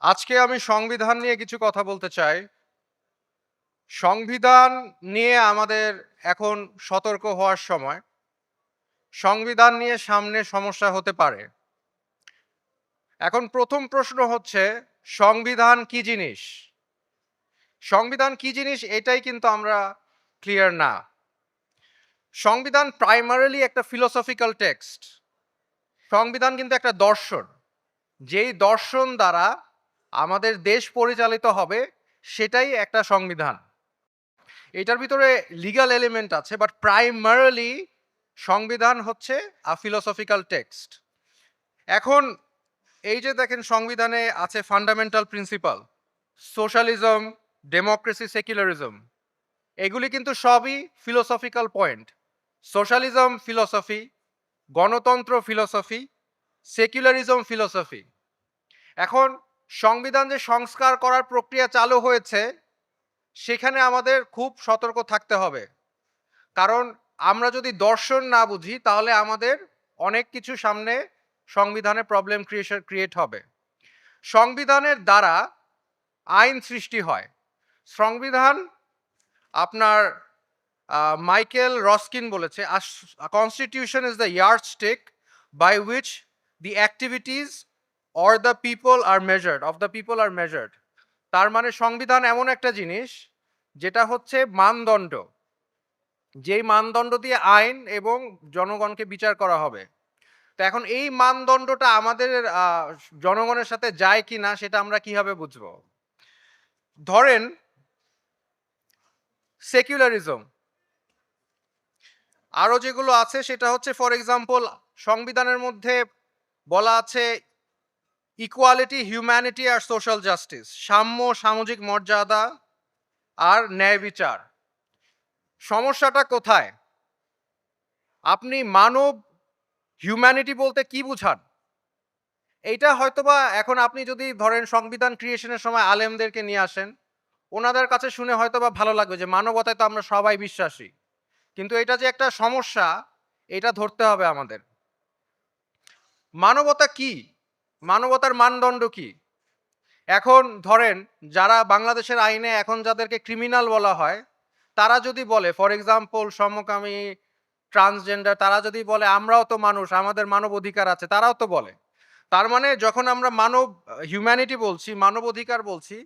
আজকে আমি সংবিধান নিয়ে কিছু কথা বলতে চাই। সংবিধান নিয়ে আমাদের এখন সতর্ক হওয়ার সময়। সংবিধান নিয়ে সামনে সমস্যা হতে পারে। এখন প্রথম প্রশ্ন হচ্ছে, সংবিধান কি জিনিস? সংবিধান কি জিনিস এটাই কিন্তু আমরা ক্লিয়ার না। সংবিধান প্রাইমারিলি একটা ফিলোসফিক্যাল টেক্সট সংবিধান কিন্তু একটা দর্শন। যেই দর্শন দ্বারা আমাদের দেশ পরিচালিত হবে, সেটাই একটা সংবিধান। এটার ভিতরে লিগ্যাল এলিমেন্ট আছে বাট প্রাইমারিলি সংবিধান হচ্ছে আ ফিলোসফিক্যাল টেক্সট এখন, এই যে দেখেন সংবিধানে আছে fundamental principle socialism democracy secularism এগুলি কিন্তু সবই ফিলোসফিক্যাল পয়েন্ট সোশ্যালিজম ফিলোসফি গণতন্ত্র ফিলোসফি সেকুলারিজম ফিলোসফি এখন সংবিধান যে সংস্কার করার প্রক্রিয়া চালু হয়েছে, সেখানে আমাদের খুব সতর্ক থাকতে হবে। কারণ আমরা যদি দর্শন না বুঝি, তাহলে আমাদের অনেক কিছু সামনে সংবিধানে প্রবলেম ক্রিয়েশন ক্রিয়েট হবে। সংবিধানের দ্বারা আইন সৃষ্টি হয়। সংবিধান আপনার মাইকেল রস্কিন বলেছে constitution is the yardstick by which the activities or the people are measured of the people are measured তার মানে সংবিধান এমন একটা জিনিস, যেটা হচ্ছে মানদণ্ড। যেই মানদণ্ড দিয়ে আইন এবং জনগণকে বিচার করা হবে। তো এখন এই মানদণ্ডটা আমাদের জনগণের সাথে যায় কি না সেটা আমরা কীভাবে বুঝব? ধরেন সেকুলারিজম আরও যেগুলো আছে সেটা হচ্ছে ফর এক্সাম্পল সংবিধানের মধ্যে বলা আছে ইকুয়ালিটি হিউম্যানিটি আর সোশ্যাল জাস্টিস সাম্য, সামাজিক মর্যাদা আর ন্যায় বিচার। সমস্যাটা কোথায়? আপনি মানব হিউম্যানিটি বলতে কি বুঝান? এইটা হয়তোবা এখন আপনি যদি ধরেন সংবিধান ক্রিয়েশনের সময় আলেমদেরকে নিয়ে আসেন, ওনাদের কাছে শুনে হয়তোবা ভালো লাগবে যে মানবতায় তো আমরা সবাই বিশ্বাসী। কিন্তু এটা যে একটা সমস্যা, এটা ধরতে হবে আমাদের। মানবতা কি? মানবতার মানদণ্ড কি? এখন ধরেন যারা বাংলাদেশের আইনে এখন যাদেরকে ক্রিমিনাল বলা হয়, তারা যদি বলে ফর এক্সাম্পল সমকামী ট্রান্সজেন্ডার তারা যদি বলে, আমরাও তো মানুষ, আমাদের মানব অধিকার আছে, তারাও তো বলে। তার মানে যখন আমরা মানব হিউম্যানিটি বলছি, মানব অধিকার বলছি,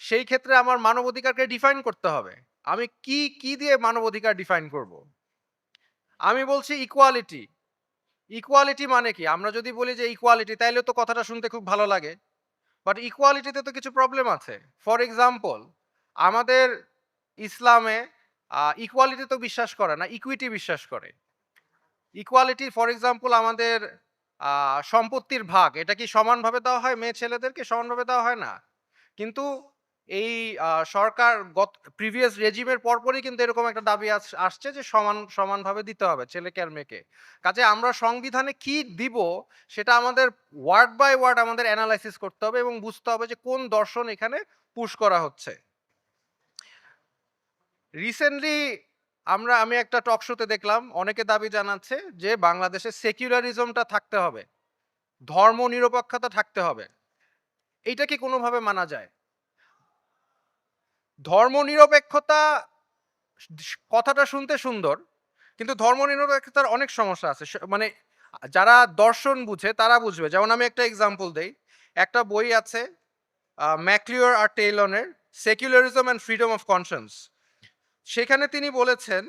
সেই ক্ষেত্রে আমার মানব অধিকারকে ডিফাইন করতে হবে। আমি কি কি দিয়ে মানব অধিকার ডিফাইন করব? আমি বলছি ইকুয়ালিটি ইকুয়ালিটি মানে কি? আমরা যদি বলি যে ইকুয়ালিটি তাইলে তো কথাটা শুনতে খুব ভালো লাগে। বাট ইকুয়ালিটিতে তো কিছু প্রবলেম আছে। ফর এক্সাম্পল আমাদের ইসলামে ইকুয়ালিটি তো বিশ্বাস করে না ইকুইটি বিশ্বাস করে। ইকুয়ালিটি ফর এক্সাম্পল আমাদের সম্পত্তির ভাগ, এটা কি সমানভাবে দেওয়া হয়? মেয়ে ছেলেদেরকে সমানভাবে দেওয়া হয় না। কিন্তু এই সরকার গত প্রিভিয়াস রেজিমের পরপরই কিন্তু এরকম একটা দাবি আস- আসছে যে সমান, সমানভাবে দিতে হবে ছেলেকে আর মেয়েকে। কাজে আমরা সংবিধানে কি দিব সেটা আমাদের ওয়ার্ড বাই ওয়ার্ড আমাদের অ্যানালাইসিস করতে হবে এবং বুঝতে হবে যে কোন দর্শন এখানে পুশ করা হচ্ছে। রিসেন্টলি আমরা, আমি একটা টক শোতে দেখলাম, অনেকে দাবি জানাচ্ছে যে বাংলাদেশে সেকুলারিজমটা থাকতে হবে ধর্ম নিরপেক্ষতা থাকতে হবে। এইটা কি কোনোভাবে মানা যায়? ধর্ম নিরপেক্ষতা কথাটা শুনতে সুন্দর, কিন্তু ধর্মনিরপেক্ষতার অনেক সমস্যা আছে। মানে যারা দর্শন বুঝে তারা বুঝবে। যেমন আমি একটা এক্সাম্পল দেই। একটা বই আছে ম্যাকলিওর আর টেইলনের, secularism and freedom of conscience সেখানে তিনি বলেছেন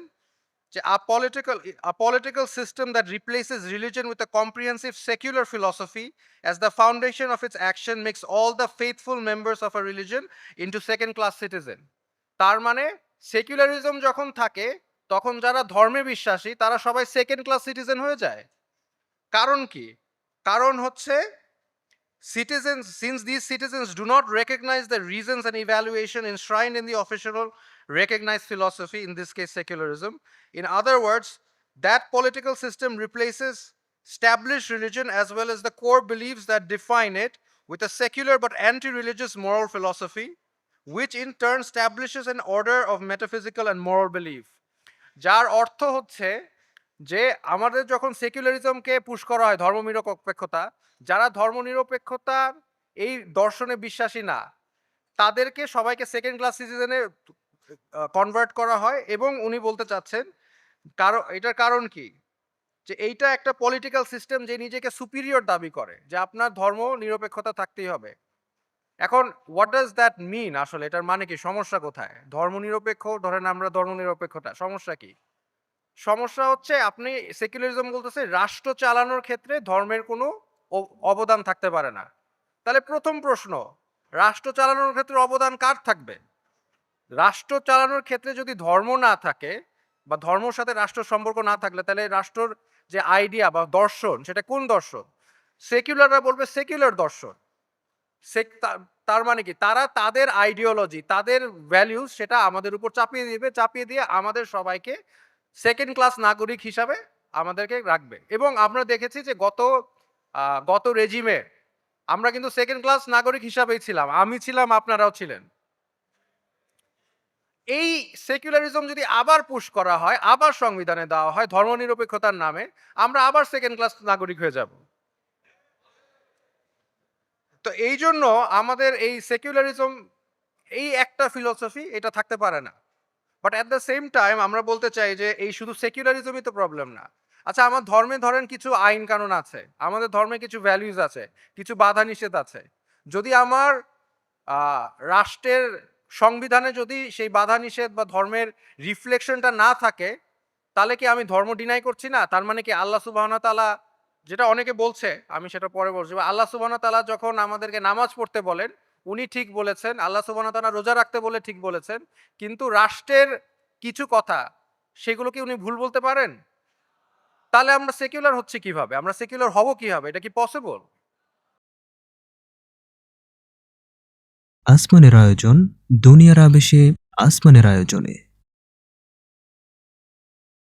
যে a political a political system that replaces religion with a comprehensive secular philosophy as the foundation of its action makes all the faithful members of a religion into second class citizen তার মানে secularism যখন থাকে, তখন যারা ধর্মে বিশ্বাসী, তারা সবাই সেকেন্ড ক্লাস সিটিজেন হয়ে যায়। কারণ কি? কারণ হচ্ছে citizens, since these citizens do not recognize the reasons and evaluation enshrined in the official recognized philosophy in this case secularism in other words that political system replaces established religion as well as the core beliefs that define it with a secular but anti-religious moral philosophy which in turn establishes an order of metaphysical and moral belief যার অর্থ হচ্ছে যে আমাদের যখন সেকুলারিজমকে push করা হয় ধর্মনিরপেক্ষতা যারা ধর্মনিরপেক্ষতার এই দর্শনে বিশ্বাসী না তাদেরকে সবাইকে সেকেন্ড ক্লাস সিটিজেনে কনভার্ট করা হয় এবং উনি বলতে চাচ্ছেন কারণ এটার কারণ কি? যে এইটা একটা পলিটিক্যাল সিস্টেম যে নিজেকে সুপিরিয়র দাবি করে, যে আপনার ধর্ম নিরপেক্ষতা থাকতেই হবে। এখন হোয়াট ডাজ দ্যাট মিন আসলে? এটার মানে কি? সমস্যা কোথায়? ধর্ম নিরপেক্ষ, ধরেন আমরা ধর্ম নিরপেক্ষতা, সমস্যা কি? সমস্যা হচ্ছে আপনি সেকুলারিজম বলতেছে, রাষ্ট্র চালানোর ক্ষেত্রে ধর্মের কোনো অবদান থাকতে পারে না। তাহলে প্রথম প্রশ্ন, রাষ্ট্র চালানোর ক্ষেত্রে অবদান কার থাকবে? রাষ্ট্র চালানোর ক্ষেত্রে যদি ধর্ম না থাকে বা ধর্মর সাথে রাষ্ট্র সম্পর্ক না থাকলে, তাহলে রাষ্ট্রর যে আইডিয়া বা দর্শন, সেটা কোন দর্শন? সেকুলাররা বলবে সেকুলার দর্শন। সে- তার মানে কি? তারা তাদের আইডিওলজি তাদের ভ্যালিউজ সেটা আমাদের উপর চাপিয়ে দিবে, চাপিয়ে দিয়ে আমাদের সবাইকে সেকেন্ড ক্লাস নাগরিক হিসাবে আমাদেরকে রাখবে। এবং আমরা দেখেছি যে গত গত রেজিমে আমরা কিন্তু সেকেন্ড ক্লাস নাগরিক হিসাবেই ছিলাম। আমি ছিলাম, আপনারাও ছিলেন। এই সেকুলারিজম যদি আবার পুশ করা হয়, আবার সংবিধানে দেওয়া হয়, ধর্মনিরপেক্ষতার নামে, আমরা আবার সেকেন্ড ক্লাস নাগরিক হয়ে যাব। তো এই জন্য আমাদের এই সেকুলারিজম এই একটা ফিলসফি এটা থাকতে পারে না। But at the same time আমরা বলতে চাই যে এই শুধু সেকুলারিজমই তো প্রবলেম না। আচ্ছা আমার ধর্মে ধরেন কিছু আইন কানুন আছে, আমাদের ধর্মে কিছু ভ্যালুজ আছে, কিছু বাধা নিষেধ আছে। যদি আমার রাষ্ট্রের সংবিধানে যদি সেই বাধা নিষেধ বা ধর্মের রিফ্লেকশনটা না থাকে, তাহলে কি আমি ধর্ম ডিনাই করছি না? তার মানে কি আল্লাহ সুবাহনা তালা যেটা অনেকে বলছে, আমি সেটা পরে বলছি আল্লাহ সুবাহনা তালা যখন আমাদেরকে নামাজ পড়তে বলেন, উনি ঠিক বলেছেন, আল্লাহ সুবাহনা তালা রোজা রাখতে বলে ঠিক বলেছেন, কিন্তু রাষ্ট্রের কিছু কথা, সেগুলো কি উনি ভুল বলতে পারেন? তাহলে আমরা সেকুলার হচ্ছে কীভাবে? আমরা সেকুলার হব কীভাবে? এটা কি পসিবল আসমানের আয়োজন দুনিয়ার আবেশে আসমানের আয়োজনে।